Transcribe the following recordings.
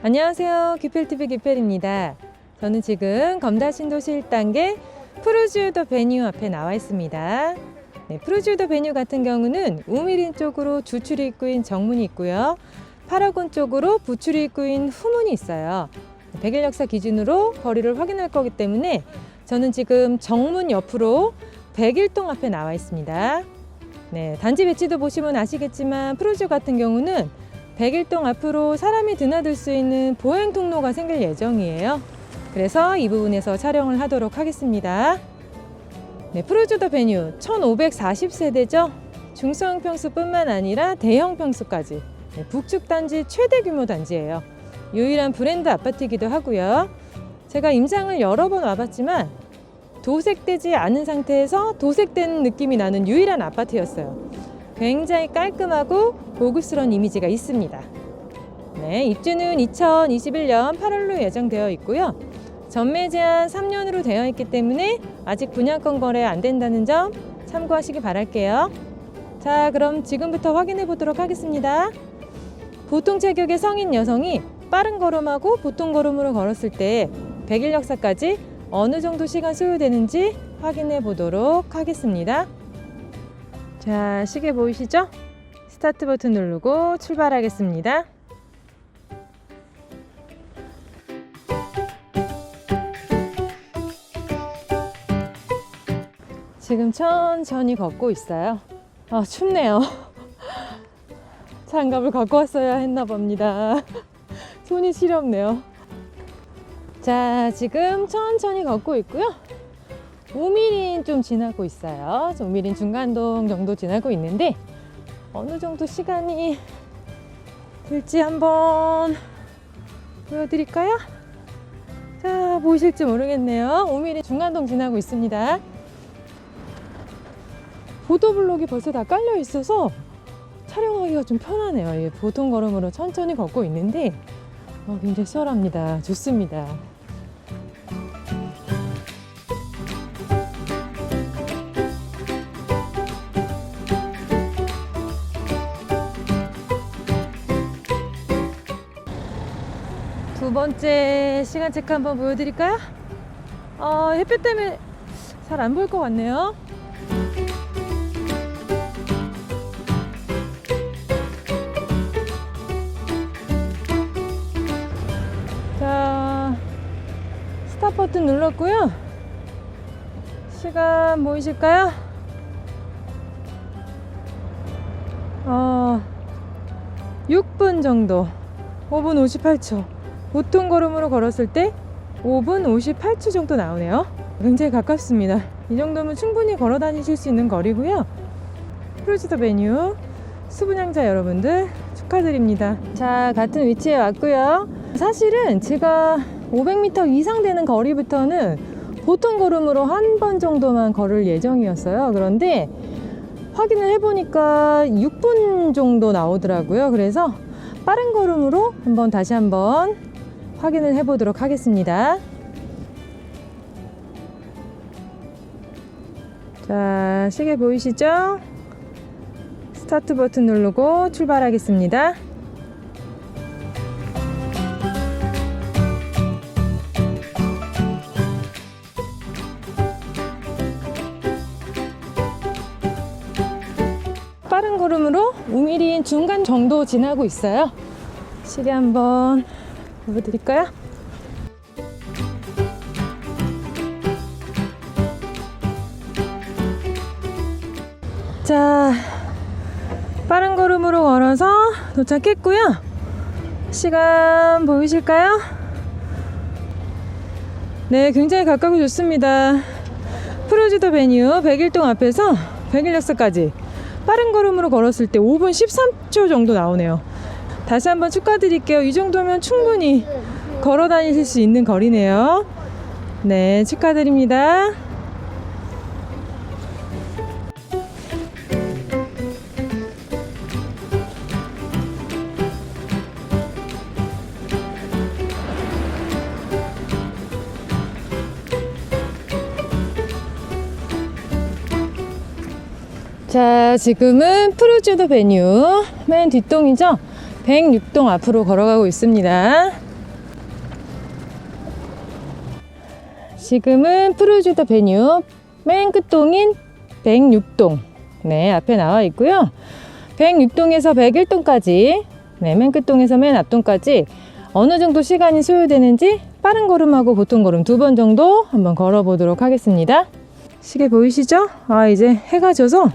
안녕하세요. 기펠TV 기펠입니다. 저는 지금 검다 신도시 1단계 프루지우더 베뉴 앞에 나와 있습니다. 네, 프루지우더 베뉴 같은 경우는 우미린 쪽으로 주출이 입구인 정문이 있고요. 파라곤 쪽으로 부출이 입구인 후문이 있어요. 백일 역사 기준으로 거리를 확인할 거기 때문에 저는 지금 정문 옆으로 백일동 앞에 나와 있습니다. 네, 단지 배치도 보시면 아시겠지만 프루지오 같은 경우는 백일동 앞으로 사람이 드나들 수 있는 보행 통로가 생길 예정이에요. 그래서 이 부분에서 촬영을 하도록 하겠습니다. 네, 프루주더 베뉴 1540세대죠. 중소형 평수뿐만 아니라 대형 평수까지 네, 북측 단지 최대 규모 단지예요. 유일한 브랜드 아파트이기도 하고요. 제가 임장을 여러 번 와봤지만 도색되지 않은 상태에서 도색된 느낌이 나는 유일한 아파트였어요. 굉장히 깔끔하고 고급스러운 이미지가 있습니다. 네, 입주는 2021년 8월로 예정되어 있고요. 전매 제한 3년으로 되어 있기 때문에 아직 분양권 거래 안 된다는 점 참고하시기 바랄게요. 자, 그럼 지금부터 확인해 보도록 하겠습니다. 보통 체격의 성인 여성이 빠른 걸음하고 보통 걸음으로 걸었을 때 100일 역사까지 어느 정도 시간 소요되는지 확인해 보도록 하겠습니다. 자, 시계 보이시죠? 스타트 버튼 누르고 출발하겠습니다. 지금 천천히 걷고 있어요. 아, 춥네요. 장갑을 갖고 왔어야 했나 봅니다. 손이 시렵네요. 자, 지금 천천히 걷고 있고요. 오미린 좀 지나고 있어요. 오미린 중간동 정도 지나고 있는데 어느 정도 시간이 될지 한번 보여드릴까요? 자, 보이실지 모르겠네요. 오미린 중간동 지나고 있습니다. 보도블록이 벌써 다 깔려 있어서 촬영하기가 좀 편하네요. 예, 보통 걸음으로 천천히 걷고 있는데 어, 굉장히 수월합니다. 좋습니다. 두 번째 시간 체크 한번 보여드릴까요? 어, 햇볕 때문에 잘 안 보일 것 같네요. 자, 스탑 버튼 눌렀고요. 시간 보이실까요? 어, 6분 정도. 5분 58초. 보통 걸음으로 걸었을 때 5분 58초 정도 나오네요. 굉장히 가깝습니다. 이 정도면 충분히 걸어 다니실 수 있는 거리고요. 프로지더 베뉴 수분양자 여러분들 축하드립니다. 자, 같은 위치에 왔고요. 사실은 제가 500m 이상 되는 거리부터는 보통 걸음으로 한 번 정도만 걸을 예정이었어요. 그런데 확인을 해보니까 6분 정도 나오더라고요. 그래서 빠른 걸음으로 한번 다시 한번 확인을 해보도록 하겠습니다. 자, 시계 보이시죠? 스타트 버튼 누르고 출발하겠습니다. 빠른 걸음으로 5mm 중간 정도 지나고 있어요. 시계 한번 보여드릴까요? 자, 빠른 걸음으로 걸어서 도착했고요. 시간 보이실까요? 네, 굉장히 가깝고 좋습니다. 프로지더 베뉴 100일동 앞에서 100일 역사까지 빠른 걸음으로 걸었을 때 5분 13초 정도 나오네요. 다시 한번 축하드릴게요. 이 정도면 충분히 걸어 다니실 수 있는 거리네요. 네, 축하드립니다. 자, 지금은 프루주더 베뉴 맨 뒷동이죠. 106동 앞으로 걸어가고 있습니다. 지금은 프로주더 베뉴 맨 끝동인 106동 네 앞에 나와 있고요. 106동에서 101동까지 네, 맨 끝동에서 맨 앞동까지 어느 정도 시간이 소요되는지 빠른 걸음하고 보통 걸음 두 번 정도 한번 걸어보도록 하겠습니다. 시계 보이시죠? 아 이제 해가 져서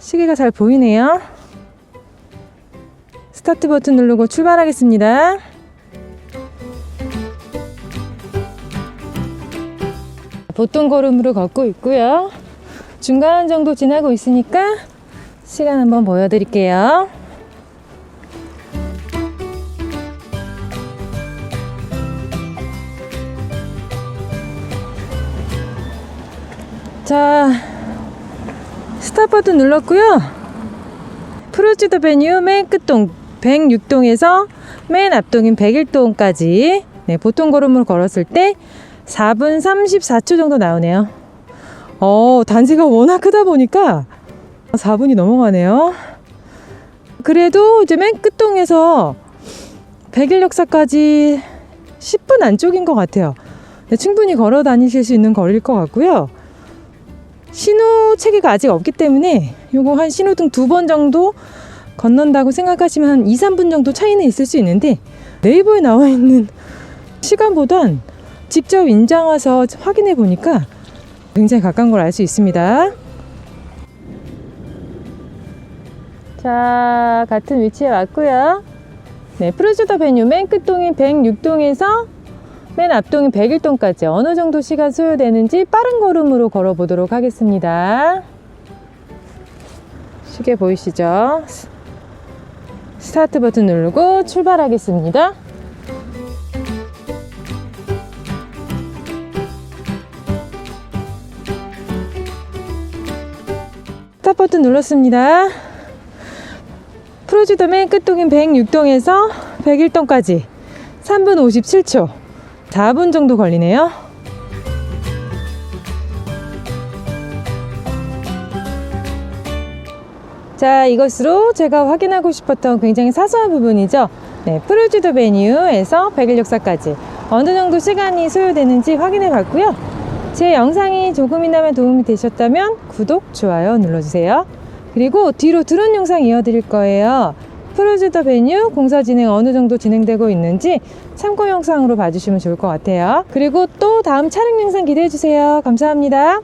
시계가 잘 보이네요. 스타트 버튼 누르고 출발하겠습니다. 보통 걸음으로 걷고 있고요. 중간 정도 지나고 있으니까 시간 한번 보여드릴게요. 자, 스탑 버튼 눌렀고요. 프로지더 베뉴 맨 끝동 106동에서 맨 앞동인 101동까지 네, 보통 걸음으로 걸었을 때 4분 34초 정도 나오네요. 어, 단지가 워낙 크다 보니까 4분이 넘어가네요. 그래도 이제 맨 끝동에서 백일 역사까지 10분 안쪽인 것 같아요. 네, 충분히 걸어 다니실 수 있는 거리일 것 같고요. 신호 체계가 아직 없기 때문에 요거 한 신호등 두 번 정도 건넌다고 생각하시면 한 2, 3분 정도 차이는 있을 수 있는데 네이버에 나와 있는 시간보단 직접 인장 와서 확인해 보니까 굉장히 가까운 걸 알 수 있습니다. 자, 같은 위치에 왔고요. 네, 프루주더 베뉴 맨 끝동인 106동에서 맨 앞동인 101동까지 어느 정도 시간 소요되는지 빠른 걸음으로 걸어보도록 하겠습니다. 시계 보이시죠? 스- 스타트 버튼 누르고 출발하겠습니다. 스타트 버튼 눌렀습니다. 프로지더 맨 끝동인 106동에서 101동까지 3분 57초 4분 정도 걸리네요. 자, 이것으로 제가 확인하고 싶었던 굉장히 사소한 부분이죠. 네, 프로지더 베뉴에서 100일 역사까지 어느 정도 시간이 소요되는지 확인해 봤고요. 제 영상이 조금이나마 도움이 되셨다면 구독, 좋아요 눌러주세요. 그리고 뒤로 드론 영상 이어드릴 거예요. 프로지더 베뉴 공사 진행 어느 정도 진행되고 있는지 참고 영상으로 봐주시면 좋을 것 같아요. 그리고 또 다음 촬영 영상 기대해 주세요. 감사합니다.